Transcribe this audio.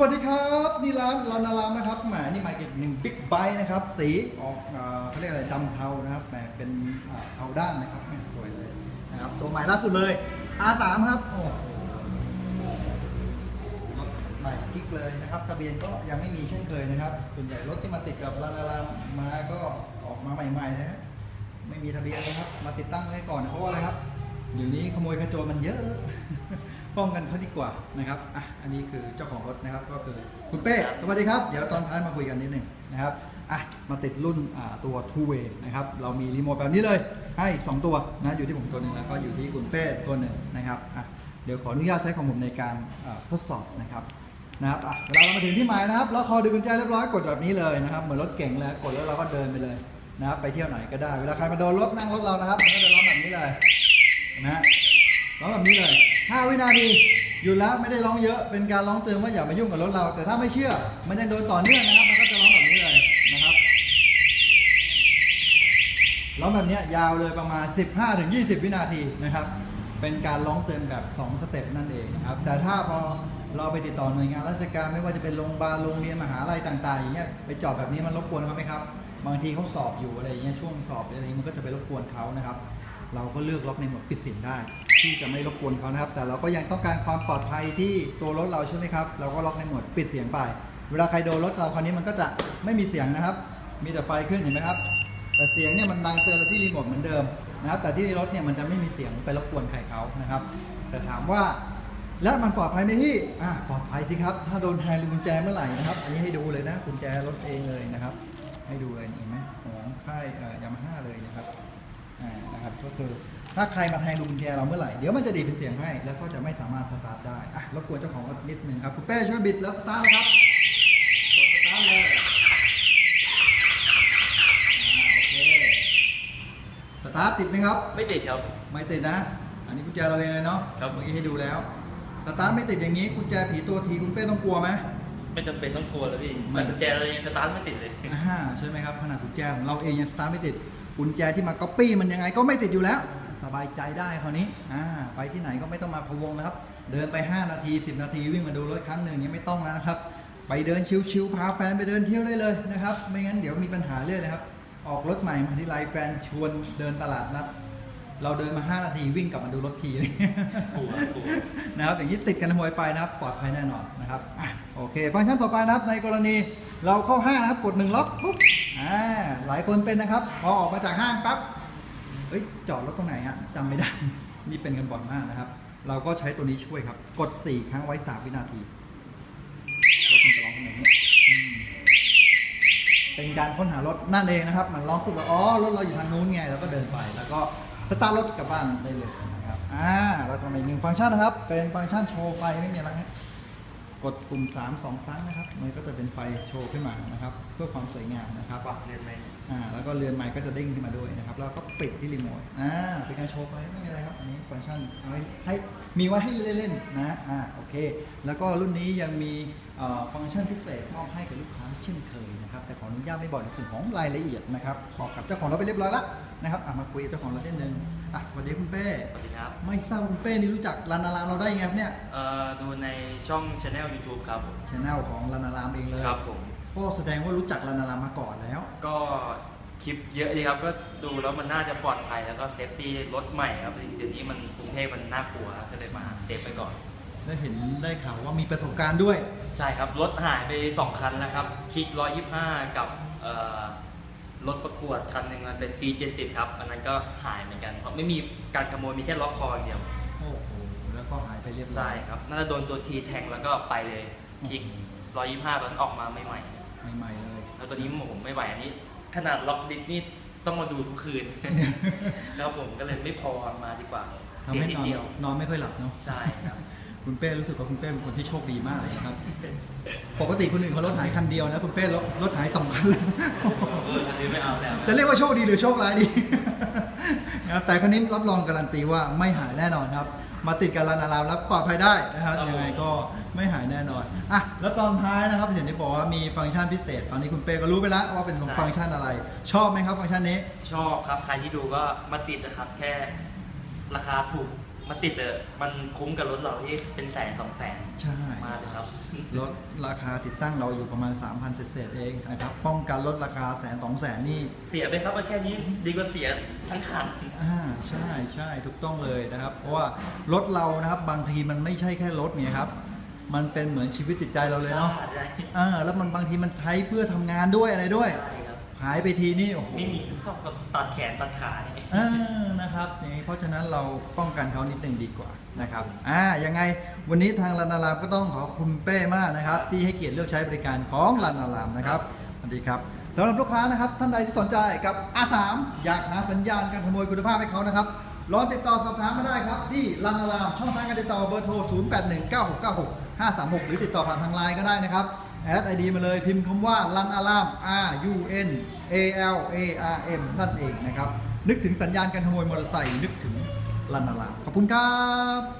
วัสดีครับนี่ร้านลานารามนะครับแหมนี่มาอีกหนึ่งบิ๊กไบค์นะครับ สีออกเขาเรียกอะไรดำเทานะครับแหมเป็นเทาด้านนะครับแหมสวยเลยนะครับตัวใหม่ล่าสุดเลย R3 ครับโอ้โหรถใหม่กิ๊กเลยนะครับทะเบียนก็ยังไม่มีเช่นเคยนะครับ ส่วนใหญ่รถที่มาติดกับลานารามมาก็ออกมาใหม่ๆนะไม่มีทะเบียนนะครับ มาติดตั้งไว้ก่อนเพราะอะไรครับ เดี๋ยวนี้ขโมยขโจรมันเยอะ ป้องกันเขาดีกว่านะครับอะอันนี้คือเจ้าของรถนะครับ ก็คือคุณเป้สวัสดีครับ เดี๋ยวตอนท้ายมาคุยกันนิดหนึงนะครับอะมาติดรุ่นตัว two way นะครับ เรามีรีโมทแบบนี้เลยให้ 2 ตัวนะอยู่ที่ผมตัวหนึ่งแล้วก็อยู่ที่คุณเป้ตัวหนึ่งนะครับอะเดี๋ยวขออนุญาตใช้ของผมในการทดสอบนะครับนะครับอะเรามาถึงที่หมายนะครับเราคอดึงกุญแจเรียบร้อยกดแบบนี้เลยนะครับ เหมือนรถเก่งเลยกดแล้วเราก็เดินไปเลยนะครับไปเที่ยวไหนก็ได้ เวลาใครมาโดนรถนั่งรถเรานะครับก็จะร้องแบบนี้เลย นะฮะร้องแบบนี้เลย 5 วินาทีหยุดแล้วไม่ได้ร้องเยอะเป็นการร้องเตือนว่าอย่ามายุ่งกับรถเรา แต่ถ้าไม่เชื่อ มันยังโดนต่อเนื่องนะครับ มันก็จะร้องแบบนี้เลยนะครับร้องแบบนี้ยยาวเลยประมาณ 15-20 วินาทีนะครับ เป็นการร้องเตือนแบบ 2 สเต็ปนั่นเองนะครับแต่ถ้าพอเราไปติดต่อหน่วยงานราชการไม่ว่าจะเป็นโรงพยาบาลโรงเรียนมหาลัยต่างๆอย่างเงี้ยไปจอดแบบนี้มันรบกวนเขาไหมครับ บางทีเขาสอบอยู่อะไรอย่างเงี้ยช่วงสอบอะไรอย่างเงี้ยมันก็จะไปรบกวนเขานะครับ เราก็เลือกล็อกในโหมดปิดเสียงได้ ที่จะไม่รบกวนเขานะครับ แต่เราก็ยังต้องการความปลอดภัยที่ตัวรถเราใช่ไหมครับ เราก็ล็อกในโหมดปิดเสียงไป เวลาใครโดนรถเราคราวนี้มันก็จะไม่มีเสียงนะครับ มีแต่ไฟขึ้นเห็นไหมครับ แต่เสียงเนี่ยมันดังเตือนที่รีโมทเหมือนเดิมนะครับแต่ที่รถเนี่ยมันจะไม่มีเสียงไปรบกวนใครเขานะครับ แต่ถามว่าและมันปลอดภัยไหมพี่ อะปลอดภัยสิครับ ถ้าโดนแทงลูกกุญแจเมื่อไหร่นะครับ อันนี้ให้ดูเลยนะกุญแจรถเองเลยนะครับ ให้ดูเลยเห็นไหมของค่ายยามาฮ่า ก็คือ ถ้าใครมาแทงลูกกุญแจเราเมื่อไหร่เดี๋ยวมันจะดีดเป็นเสียงให้ แล้วก็จะไม่สามารถสตาร์ทได้อะรบกวนเจ้าของรถนิดนึงครับคุณเป้ช่วยบิดแล้วสตาร์ทนะครับกดสตาร์ทเลยอ่าโอเคสตาร์ทติดไหมครับ ไม่ติดครับ ไม่ติดนะ อันนี้กุญแจเราเองเลยเนาะครับ เมื่อกี้ให้ดูแล้วสตาร์ทไม่ติดอย่างนี้กุญแจผีตัวทีคุณเป้ต้องกลัวไหม ไม่จำเป็นต้องกลัวแล้วพี่ไม่แต่กุญแจเรายังสตาร์ทไม่ติดเลย อ่าใช่ไหมครับขนาดกุญแจของเราเองยังสตาร์ทไม่ติด กุญแจที่มาก๊อปปี้มันยังไงก็ไม่ติดอยู่แล้ว สบายใจได้คราวนี้อ่าไปที่ไหนก็ไม่ต้องมาพะวงนะครับ เดินไป 5 นาที 10 นาทีวิ่งมาดูรถครั้งหนึ่งยังไม่ต้องแล้วนะครับ ไปเดินชิวๆพาแฟนไปเดินเที่ยวได้เลยนะครับ ไม่งั้นเดี๋ยวมีปัญหาเรื่อยนะครับ ออกรถใหม่มาที่ไรแฟนชวนเดินตลาดนัด เราเดินมา 5 นาทีวิ่งกลับมาดูรถทีกลัวกลัวนะครับอย่างนี้ติดกันหวยไปนะครับ ปลอดภัยแน่นอนนะครับอะโอเค ฟังก์ชันต่อไปนะครับ ในกรณีเราเข้าห้างนะครับกดหนึ่งล็อกปุ๊บอ่าหลายคนเป็นนะครับ พอออกมาจากห้างปั๊บเฮ้ยจอดรถตรงไหนฮะจำไม่ได้ นี่เป็นกันบ่อยมากนะครับ เราก็ใช้ตัวนี้ช่วยครับ กด 4 ครั้งไว้ 3 วินาทีรถมันจะร้องขึ้นมาอย่างนี้อืมเป็นการค้นหารถนั่นเองนะครับ มันร้องปุ๊บแล้วอ๋อรถเราอยู่ทางนู้นไงเราก็เดินไปแล้วก็ สตาร์ทรถกลับบ้านได้เลยนะครับอ่าเราทำอีหนึ่งฟังก์ชันนะครับ เป็นฟังก์ชันโชว์ไฟไม่มีอะไรฮะกดปุ่ม3 2 ครั้งนะครับ มันก็จะเป็นไฟโชว์ขึ้นมานะครับ เพื่อความสวยงามนะครับปรับเรียนไหม อ่าแล้วก็เรือนไม้ก็จะเด้งขึ้นมาด้วยนะครับแล้วก็ปิดที่รีโมทอ่าเป็นการโชว์ไฟไม่มีอะไรครับอันนี้ฟังก์ชันเอาไว้ให้มีไว้ให้เล่นๆนะอ่าโอเค แล้วก็รุ่นนี้ยังมีเอ่อฟังก์ชันพิเศษมอบให้กับลูกค้าเช่นเคยนะครับแต่ขออนุญาตไม่บอกในส่วนของรายละเอียดนะครับบอกกับเจ้าของรถไปเรียบร้อยแล้วนะครับอะมาคุยกับเจ้าของรถนิดนึงอะสวัสดีคุณเป้สวัสดีครับไม่ทราบว่าคุณเป้นี่รู้จักลานารามเราได้ยังไงครับเนี่ยเอ่อดูในช่องช anel YouTube ครับผมช anel ของลานารามเองเลยครับผม ก็แสดงว่ารู้จักลานารามมาก่อนแล้ว ก็คลิปเยอะดีครับ ก็ดูแล้วมันน่าจะปลอดภัยแล้วก็เซฟตี้รถใหม่ครับเดี๋ยวนี้มันกรุงเทพมันน่ากลัวก็เลยมาเซฟไปก่อน ได้เห็นได้ข่าวว่ามีประสบการณ์ด้วย ใช่ครับรถหายไป 2 คันแล้วครับคลิก125 กับเอ่อรถประกวดคันหนึ่งมันเป็น C70 ครับอันนั้นก็หายเหมือนกันเพราะไม่มีการขโมยมีแค่ล็อกคออย่างเดียวโอ้โหแล้วก็หายไปเรียบร้ใช่อยครับน่าจะโดนตัวทีแทงแล้วก็ไปเลยคลิก125ตอนนนออกมาใหม่ ใหม่ๆเลยๆแล้วตัวนี้ผมไม่ไหวอันนี้ ขนาดล็อกดิสนี่ต้องมาดูทุกคืน แล้วผมก็เลยไม่พอมาดีกว่าทำเสียให้นินดอนเดียวนอนไม่ค่อยหลับเนาะใช่ครับคุณเป้รู้สึกว่าคุณเป้เป็นคนที่โชคดีมากเลยนะครับ ปกติคนอื่นเขารถหายคันเดียวนะคุณเป้รถรถหายสองคันเลยเออคันนี้ไม่เอาแล้วจะเรียกว่าโชคดีหรือโชคร้ายดีนะครับแต่คันนี้รับรองการันตีว่าไม่หายแน่นอนครับ มาติดกับลานารามแล้วปลอดภัยได้นะครับครับผม ยังไงก็ไม่หายแน่นอนอะแล้วตอนท้ายนะครับอย่างที่บอกว่ามีฟังก์ชันพิเศษตอนนี้คุณเป้ก็รู้ไปแล้วว่าเป็นฟังก์ชันอะไร ชอบไหมครับฟังก์ชันนี้ ชอบครับ ใครที่ดูก็มาติดนะครับ แค่ราคาถูก มาติดเออะมันคุ้มกับรถเราที่เป็นแสนสองแสนใช่มาเลยครับ รถราคาติดตั้งเราอยู่ประมาณ 3,000เศษๆเองนะครับป้องกันลดราคาแสนสองแสนนี่เสียไปครับมาแค่นี้ดีกว่าเสียทั้งคันอ่าใช่ใช่ถูกต้องเลยนะครับ เพราะว่ารถเรานะครับบางทีมันไม่ใช่แค่รถเนี่ยครับมันเป็นเหมือนชีวิตจิตใจเราเลยเนาะใช่อ่าแล้วมันบางทีมันใช้เพื่อทำงานด้วยอะไรด้วยใช่ครับหายไปทีนี่โอ้โหไม่มีก็ตัดแขนตัดขาเนี่ยอ่า นะครับอย่างนี้เพราะฉะนั้นเราป้องกันเขานิดนึงดีกว่านะครับอ่ายังไงวันนี้ทางรันอารามก็ต้องขอบคุณเป้มากนะครับ ที่ให้เกียรติเลือกใช้บริการของรันอารามนะครับสวัสดีครับสำหรับลูกค้านะครับ ท่านใดที่สนใจกับ R3 อยากหาสัญญาณการขโมยคุณภาพให้เขานะครับลองติดต่อสอบถามมาได้ครับที่รันอาราม ช่องทางการติดต่อเบอร์โทร 0819696536 หรือติดต่อผ่านทางไลน์ก็ได้นะครับ แอดไอดีมาเลยพิมพ์คำว่า Run Alarm R U N A L A R M นั่นเองนะครับ นึกถึงสัญญาณการขโมยมอเตอร์ไซค์นึกถึงลันนาลาขอบคุณครับ